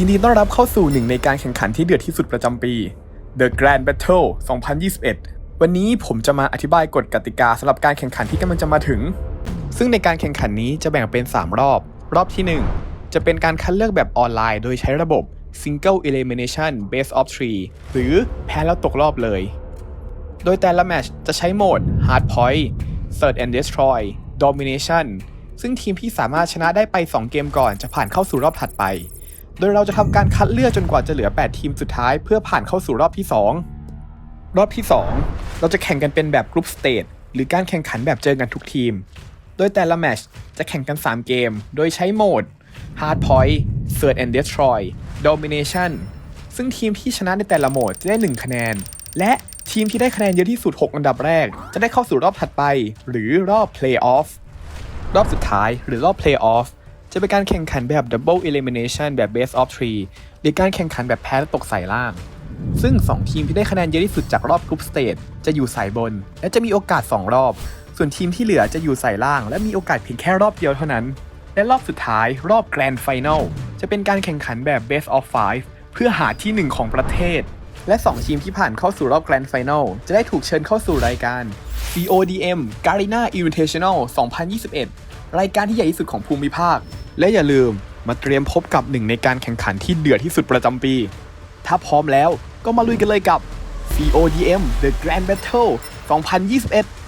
ยินดีต้อนรับเข้าสู่หนึ่งในการแข่งขันที่เดือดที่สุดประจำปี The Grand Battle 2021 วันนี้ผมจะมาอธิบายกฎกติกาสำหรับการแข่งขันที่กำลังจะมาถึง ซึ่งในการแข่งขันนี้จะแบ่งเป็น 3 รอบ รอบที่ 1 จะเป็นการคัดเลือกแบบออนไลน์ โดยใช้ระบบ Single Elimination Base of 3หรือแพ้แล้วตกรอบเลย โดยแต่ละแมตช์จะใช้โหมด Hard Point Search and Destroy Domination ซึ่งทีมที่สามารถชนะได้ไป 2 เกมก่อนจะผ่านเข้าสู่รอบถัดไป โดยเราจะทำการคัดเลือกจนกว่าจะเหลือ 8 ทีมสุดท้ายเพื่อผ่านเข้าสู่รอบที่ 2 รอบที่ 2 เราจะแข่งกันเป็นแบบกรุ๊ปสเตจหรือการแข่งขันแบบเจอกันทุกทีม โดยแต่ละแมชจะแข่งกัน 3 เกม โดยใช้โหมด Hard Point Search and Destroy Domination ซึ่งทีมที่ชนะในแต่ละโหมดจะได้ 1 คะแนน และทีมที่ได้คะแนนเยอะที่สุด 6 อันดับแรก จะได้เข้าสู่รอบถัดไป หรือรอบ Playoff รอบสุดท้ายหรือรอบ Playoff จะเป็นการแข่งขันแบบ Double Elimination แบบ Best of 3หรือการแข่งขันแบบแพ้และตกสายล่าง ซึ่ง 2 ทีมที่ได้คะแนนเยอะที่สุดจากรอบกรุ๊ปสเตจจะอยู่สายบน และจะมีโอกาส 2 รอบ ส่วนทีมที่เหลือจะอยู่สายล่าง และมีโอกาสเพียงแค่รอบเดียวเท่านั้น และรอบสุดท้ายรอบ Grand Final จะเป็นการแข่งขันแบบ Best of 5เพื่อหาที่ 1 ของประเทศ และ 2 ทีมที่ผ่านเข้าสู่รอบแกรนด์ไฟแนลจะได้ถูกเชิญเข้าสู่รายการ CODM Garena Invitational 2021 รายการที่ใหญ่ที่สุดของภูมิภาค และอย่าลืมมาเตรียมพบกับหนึ่งในการแข่งขันที่เดือดที่สุดประจำปี ถ้าพร้อมแล้วก็มาลุยกันเลยกับ CODM The Grand Battle 2021